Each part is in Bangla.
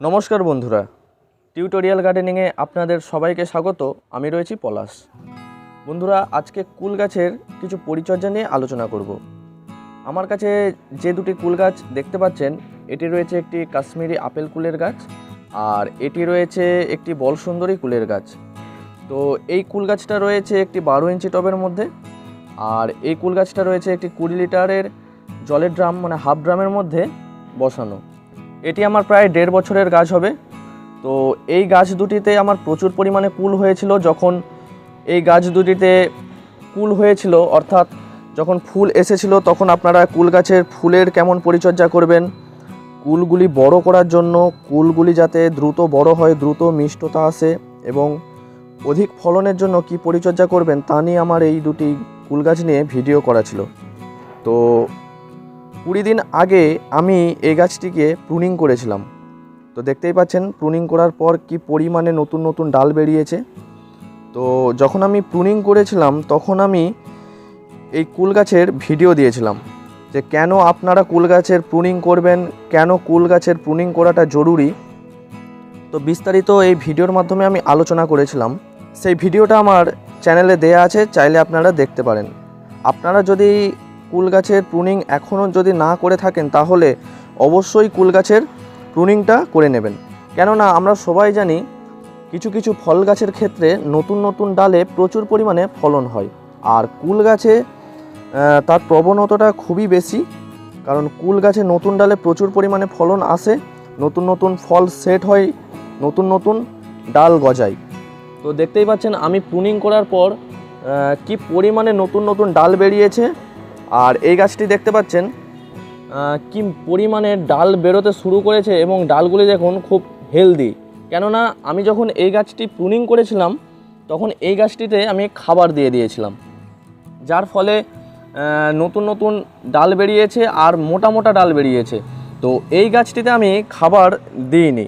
নমস্কার বন্ধুরা। টিউটোরিয়াল গার্ডেনিংয়ে আপনাদের সবাইকে স্বাগত। আমি রয়েছি পলাশ। বন্ধুরা, আজকে কুল গাছের কিছু পরিচর্যা নিয়ে আলোচনা করব। আমার কাছে যে দুটি কুল গাছ দেখতে পাচ্ছেন, এটি রয়েছে একটি কাশ্মীরি আপেল কুলের গাছ আর এটি রয়েছে একটি বল সুন্দরী কুলের গাছ। তো এই কুল গাছটা রয়েছে একটি বারো ইঞ্চি টবের মধ্যে আর এই কুল গাছটা রয়েছে একটি কুড়ি লিটারের জলের ড্রাম মানে হাফ ড্রামের মধ্যে বসানো। এটি আমার প্রায় দেড় বছরের গাছ হবে। তো এই গাছ দুটিতে আমার প্রচুর পরিমাণে কুল হয়েছিল। যখন এই গাছ দুটিতে কুল হয়েছিল, অর্থাৎ যখন ফুল এসেছিল, তখন আপনারা কুল গাছের ফুলের কেমন পরিচর্যা করবেন? কুলগুলি বড় করার জন্য, কুলগুলি যাতে দ্রুত বড় হয়, দ্রুত মিষ্টতা আসে এবং অধিক ফলনের জন্য কি পরিচর্যা করবেন, তা নিয়ে আমার এই দুটি কুল গাছ নিয়ে ভিডিও করা ছিল। তো কুড়ি দিন আগে আমি এই গাছটিকে প্রুনিং করেছিলাম। তো দেখতেই পাচ্ছেন প্রুনিং করার পর কি পরিমাণে নতুন নতুন ডাল বেরিয়েছে। তো যখন আমি প্রুনিং করেছিলাম, তখন আমি এই কুল গাছের ভিডিও দিয়েছিলাম যে কেন আপনারা কুল গাছের প্রুনিং করবেন, কেন কুল গাছের প্রুনিং করাটা জরুরি। তো বিস্তারিত এই ভিডিওর মাধ্যমে আমি আলোচনা করেছিলাম। সেই ভিডিওটা আমার চ্যানেলে দেয়া আছে, চাইলে আপনারা দেখতে পারেন। আপনারা যদি কুল গাছের প্রুনিং এখনও যদি না করে থাকেন, তাহলে অবশ্যই কুল গাছের প্রুনিংটা করে নেবেন। কেননা, আমরা সবাই জানি কিছু কিছু ফল গাছের ক্ষেত্রে নতুন নতুন ডালে প্রচুর পরিমাণে ফলন হয়। আর কুল গাছে তার প্রবণতাটা খুবই বেশি, কারণ কুল গাছে নতুন ডালে প্রচুর পরিমাণে ফলন আসে, নতুন নতুন ফল সেট হয়, নতুন নতুন ডাল গজায়। তো দেখতেই পাচ্ছেন, আমি প্রুনিং করার পর কি পরিমাণে নতুন নতুন ডাল বেরিয়েছে আর এই গাছটি দেখতে পাচ্ছেন কি পরিমাণে ডাল বেরোতে শুরু করেছে এবং ডালগুলি দেখুন খুব হেলদি কেননা আমি যখন এই গাছটি প্রুনিং করেছিলাম, তখন এই গাছটিতে আমি খাবার দিয়ে দিয়েছিলাম। যার ফলে নতুন নতুন ডাল বেরিয়েছে আর মোটা মোটা ডাল বেরিয়েছে। তো এই গাছটিতে আমি খাবার দিইনি।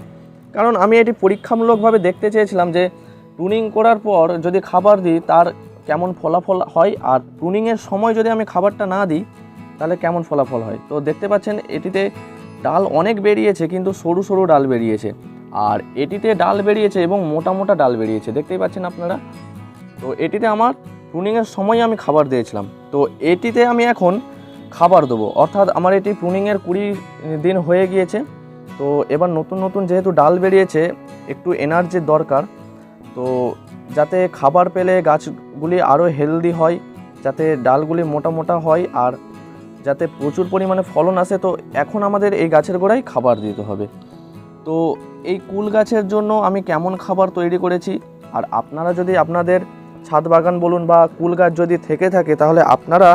কারণ আমি এটি পরীক্ষামূলকভাবে দেখতে চেয়েছিলাম যে প্রুনিং করার পর যদি খাবার দিই, তার কেমন ফলাফল হয় আর প্রুনিংয়ের সময় যদি আমি খাবারটা না দিই, তাহলে কেমন ফলাফল হয়? তো দেখতে পাচ্ছেন এটিতে ডাল অনেক বেরিয়েছে, কিন্তু সরু সরু ডাল বেরিয়েছে। আর এটিতে ডাল বেরিয়েছে এবং মোটা মোটা ডাল বেরিয়েছে, দেখতেই পাচ্ছেন আপনারা? তো এটিতে আমার প্রুনিংয়ের সময় আমি খাবার দিয়েছিলাম। তো এটিতে আমি এখন খাবার দেবো। অর্থাৎ আমার এটি প্রুনিংয়ের কুড়ি দিন হয়ে গিয়েছে। তো এবার নতুন নতুন যেহেতু ডাল বেরিয়েছে, একটু এনার্জির দরকার। তো যাতে খাবার পেলে গাছগুলি আরও হেলদি হয়, যাতে ডালগুলি মোটা মোটা হয় আর যাতে প্রচুর পরিমাণে ফলন আসে, তো এখন আমাদের এই গাছের গোড়ায় খাবার দিতে হবে। তো এই কুল গাছের জন্য আমি কেমন খাবার তৈরি করেছি? আর আপনারা যদি আপনাদের ছাদ বাগান বলুন বা কুল গাছ যদি থেকে থাকে, তাহলে আপনারা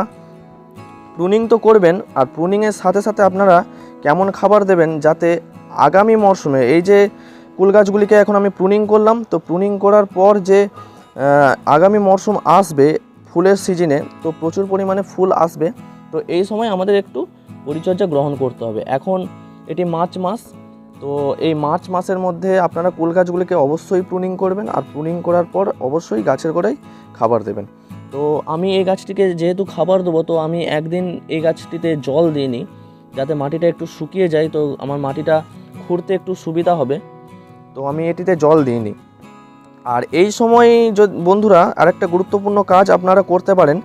প্রুনিং তো করবেন, আর প্রুনিংয়ের সাথে সাথে আপনারা কেমন খাবার দেবেন যাতে আগামী মরশুমে এই যে কুল গাছগুলিকে এখন আমি প্রুনিং করলাম। তো প্রুনিং করার পর যে আগামী মরশুম আসবে ফুলের সিজনে তো প্রচুর পরিমাণে ফুল আসবে। তো এই সময় আমাদের একটু পরিচর্যা গ্রহণ করতে হবে। এখন এটি মার্চ মাস, তো এই মার্চ মাসের মধ্যে আপনারা কুল গাছগুলিকে অবশ্যই প্রুনিং করবেন। আর প্রুনিং করার পর অবশ্যই গাছের গোড়ায় খাবার দেবেন। তো আমি এই গাছটিকে যেহেতু খাবার দেবো, তো আমি একদিন এই গাছটিতে জল দিইনি যাতে মাটিটা একটু শুকিয়ে যায়। তো আমার মাটিটা খুঁড়তে একটু সুবিধা হবে। তো আমি এটিতে জল দিইনি। আর এই সময় বন্ধুরা, আরেকটা গুরুত্বপূর্ণ কাজ আপনারা করতে পারেন।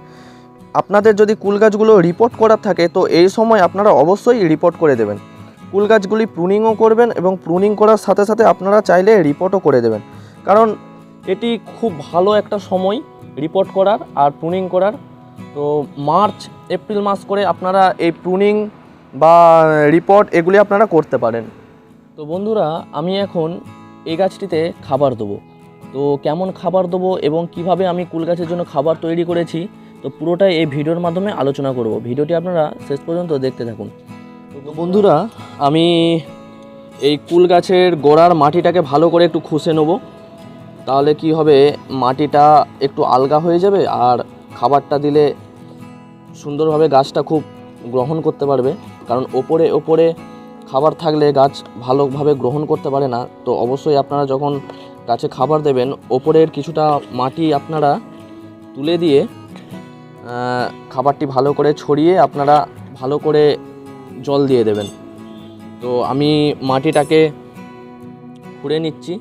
আপনাদের যদি কুল গাছগুলো রিপোর্ট করার থাকে, তো এই সময় আপনারা অবশ্যই রিপোর্ট করে দেবেন। কুল গাছগুলি প্রুনিংও করবেন এবং প্রুনিং করার সাথে সাথে আপনারা চাইলে রিপোর্টও করে দেবেন। কারণ এটি খুব ভালো একটা সময় রিপোর্ট করার আর প্রুনিং করার। তো মার্চ, এপ্রিল মাস করে আপনারা এই প্রুনিং বা রিপোর্ট এগুলি আপনারা করতে পারেন। তো বন্ধুরা, আমি এখন এই গাছটিতে খাবার দেবো। তো কেমন খাবার দেবো এবং কীভাবে আমি কুল গাছের জন্য খাবার তৈরি করেছি, তো পুরোটাই এই ভিডিওর মাধ্যমে আলোচনা করব। ভিডিওটি আপনারা শেষ পর্যন্ত দেখতে থাকুন। তো বন্ধুরা, আমি এই কুল গাছের গোড়ার মাটিটাকে ভালো করে একটু খুশে নেব। তাহলে কি হবে, মাটিটা একটু আলগা হয়ে যাবে আর খাবারটা দিলে সুন্দরভাবে গাছটা খুব গ্রহণ করতে পারবে। কারণ ওপরে ওপরে খাবার থাকলে গাছ ভালোভাবে গ্রহণ করতে পারে না, তো অবশ্যই আপনারা যখন গাছে খাবার দেবেন, ওপরের কিছুটা মাটি আপনারা তুলে দিয়ে খাবারটি ভালো করে ছড়িয়ে আপনারা ভালো করে জল দিয়ে দেবেন। তো আমি মাটিটাকে খুঁড়ে নিচ্ছি।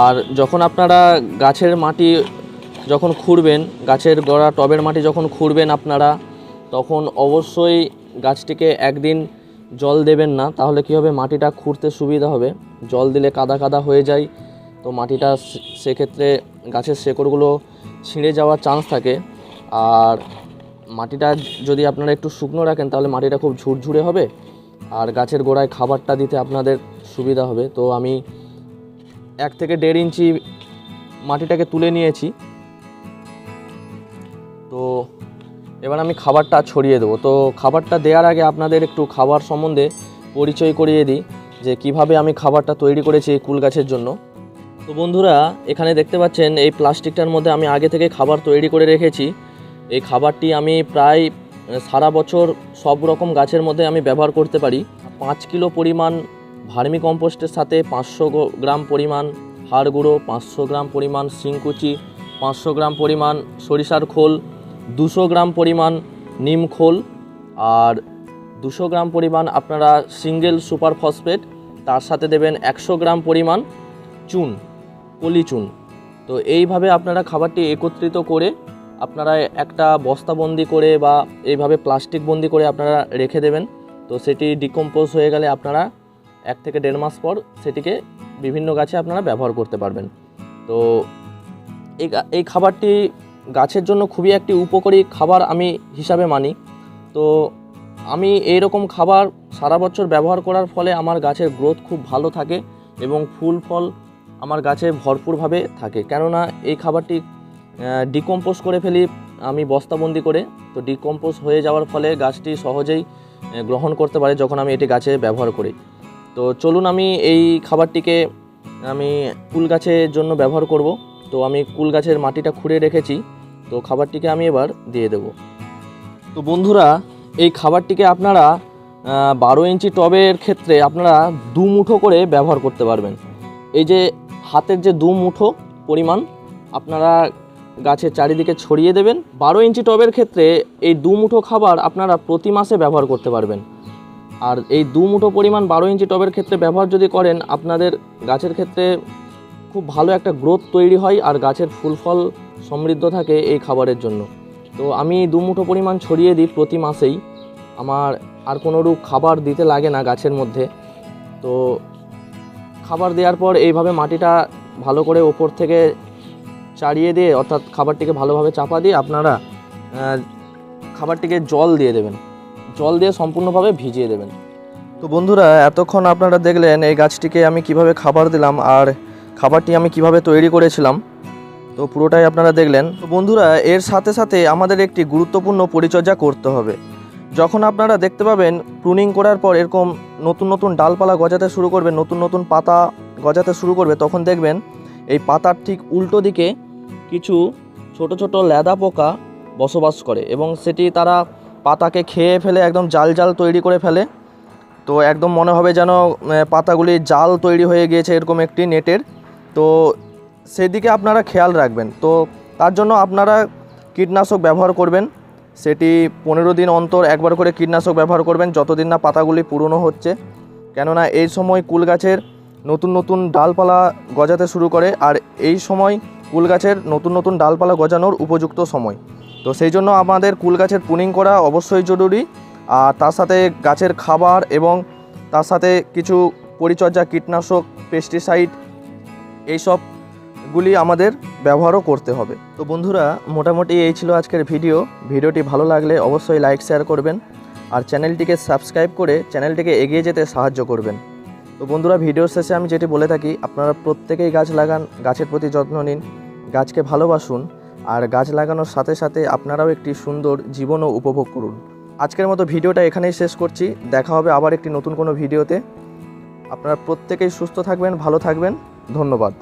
আর যখন আপনারা গাছের মাটি যখন খুঁড়বেন, গাছের গোড়া টবের মাটি যখন খুঁড়বেন আপনারা, তখন অবশ্যই গাছটিকে একদিন জল দেবেন না, তাহলে কী হবে? মাটিটা খুঁড়তে সুবিধা হবে। জল দিলে কাদা কাদা হয়ে যায়, তো মাটিটা সেক্ষেত্রে গাছের শেকড়গুলো ছিঁড়ে যাওয়ার চান্স থাকে। আর মাটিটা যদি আপনারা একটু শুকনো রাখেন, তাহলে মাটিটা খুব ঝুরঝুরে হবে। আর গাছের গোড়ায় খাবারটা দিতে আপনাদের সুবিধা হবে। তো আমি এক থেকে দেড় ইঞ্চি মাটিটাকে তুলে নিয়েছি। তো এবার আমি খাবারটা ছড়িয়ে দেবো। তো খাবারটা দেওয়ার আগে আপনাদের একটু খাবার সম্বন্ধে পরিচয় করিয়ে দিই, যে কীভাবে আমি খাবারটা তৈরি করেছি এই কুল গাছের জন্য। তো বন্ধুরা, এখানে দেখতে পাচ্ছেন, এই প্লাস্টিকটার মধ্যে আমি আগে থেকে খাবার তৈরি করে রেখেছি। এই খাবারটি আমি প্রায় সারা বছর সব রকম গাছের মধ্যে আমি ব্যবহার করতে পারি। পাঁচ কিলো পরিমাণ ভার্মি কম্পোস্টের সাথে পাঁচশো গ্রাম পরিমাণ হাড় গুঁড়ো, পাঁচশো গ্রাম পরিমাণ শিংকুচি, পাঁচশো গ্রাম পরিমাণ সরিষার খোল দুশো গ্রাম পরিমাণ নিম খোল আর দুশো গ্রাম পরিমাণ আপনারা সিঙ্গেল সুপার ফসফেট, তার সাথে দেবেন একশো গ্রাম পরিমাণ চুন, কলি চুন। তো এইভাবে আপনারা খাবারটি একত্রিত করে আপনারা একটা বস্তাবন্দি করে বা এইভাবে প্লাস্টিক বন্দি করে আপনারা রেখে দেবেন। তো সেটি ডিকম্পোজ হয়ে গেলে আপনারা এক থেকে দেড় মাস পর সেটিকে বিভিন্ন গাছে আপনারা ব্যবহার করতে পারবেন। তো এই খাবারটি গাছের জন্য খুবই একটি উপকারী খাবার আমি হিসাবে মানি। তো আমি এই রকম খাবার সারা বছর ব্যবহার করার ফলে আমার গাছের গ্রোথ খুব ভালো থাকে এবং ফুল ফল আমার গাছে ভরপুরভাবে থাকে। কেননা এই খাবারটি ডিকম্পোজ করে ফেলি আমি বস্তাবন্দি করে। তো ডিকম্পোজ হয়ে যাওয়ার ফলে গাছটি সহজেই গ্রহণ করতে পারে যখন আমি এটি গাছে ব্যবহার করি। তো চলুন আমি এই খাবারটিকে আমি কুল গাছের জন্য ব্যবহার করব। তো আমি কুল গাছের মাটিটা খুঁড়ে রেখেছি। তো খাবারটিকে আমি এবার দিয়ে দেব। তো বন্ধুরা, এই খাবারটিকে আপনারা বারো ইঞ্চি টবের ক্ষেত্রে আপনারা দু মুঠো করে ব্যবহার করতে পারবেন। এই যে হাতের যে দু মুঠো পরিমাণ আপনারা গাছের চারিদিকে ছড়িয়ে দেবেন, বারো ইঞ্চি টবের ক্ষেত্রে এই দু মুঠো খাবার আপনারা প্রতি মাসে ব্যবহার করতে পারবেন। আর এই দু মুঠো পরিমাণ বারো ইঞ্চি টবের ক্ষেত্রে ব্যবহার যদি করেন, আপনাদের গাছের ক্ষেত্রে খুব ভালো একটা গ্রোথ তৈরি হয় আর গাছের ফুল ফল সমৃদ্ধ থাকে এই খাবারের জন্য। তো আমি দু মুঠো পরিমাণ ছড়িয়ে দিই প্রতি মাসেই। আমার আর কোনো রূপ খাবার দিতে লাগে না গাছের মধ্যে। তো খাবার দেওয়ার পর এইভাবে মাটিটা ভালো করে ওপর থেকে চাড়িয়ে দিয়ে, অর্থাৎ খাবারটিকে ভালোভাবে চাপা দিয়ে আপনারা খাবারটিকে জল দিয়ে দেবেন। জল দিয়ে সম্পূর্ণভাবে ভিজিয়ে দেবেন। তো বন্ধুরা, এতক্ষণ আপনারা দেখলেন এই গাছটিকে আমি কীভাবে খাবার দিলাম আর খাবারটি আমি কীভাবে তৈরি করেছিলাম। তো পুরোটাই আপনারা দেখলেন। তো বন্ধুরা, এর সাথে সাথে আমাদের একটি গুরুত্বপূর্ণ পরিচর্যা করতে হবে। যখন আপনারা দেখতে পাবেন প্রুনিং করার পর এরকম নতুন নতুন ডালপালা গজাতে শুরু করবে, নতুন নতুন পাতা গজাতে শুরু করবে, তখন দেখবেন এই পাতার ঠিক উল্টো দিকে কিছু ছোট ছোট লেদা পোকা বসবাস করে এবং সেটি তারা পাতাকে খেয়ে ফেলে, একদম জাল জাল তৈরি করে ফেলে। তো একদম মনে হবে যেন পাতাগুলি জাল তৈরি হয়ে গিয়েছে এরকম একটি নেটের। তো সেদিকে আপনারা খেয়াল রাখবেন। তো তার জন্য আপনারা কীটনাশক ব্যবহার করবেন। সেটি পনেরো দিন অন্তর একবার করে কীটনাশক ব্যবহার করবেন, যতদিন না পাতাগুলি পুরনো হচ্ছে। কেননা এই সময় কুল গাছের নতুন নতুন ডালপালা গজাতে শুরু করে, আর এই সময় কুল গাছের নতুন নতুন ডালপালা গজানোর উপযুক্ত সময়। তো সেই জন্য আমাদের কুল গাছের পুনিং করা অবশ্যই জরুরি, আর তার সাথে গাছের খাবার এবং তার সাথে কিছু পরিচর্যা কীটনাশক পেস্টিসাইড এইসবগুলি আমাদের ব্যবহারও করতে হবে। তো বন্ধুরা, মোটামুটি এই ছিল আজকের ভিডিও। ভিডিওটি ভালো লাগলে অবশ্যই লাইক, শেয়ার করবেন আর চ্যানেলটিকে সাবস্ক্রাইব করে চ্যানেলটিকে এগিয়ে যেতে সাহায্য করবেন। তো বন্ধুরা, ভিডিওর শেষে আমি যেটি বলে থাকি, আপনারা প্রত্যেকেই গাছ লাগান, গাছের প্রতি যত্ন নিন, গাছকে ভালোবাসুন আর গাছ লাগানোর সাথে সাথে আপনারাও একটি সুন্দর জীবনও উপভোগ করুন। আজকের মতো ভিডিওটা এখানেই শেষ করছি। দেখা হবে আবার একটি নতুন কোনো ভিডিওতে। আপনারা প্রত্যেকেই সুস্থ থাকবেন, ভালো থাকবেন। ধন্যবাদ।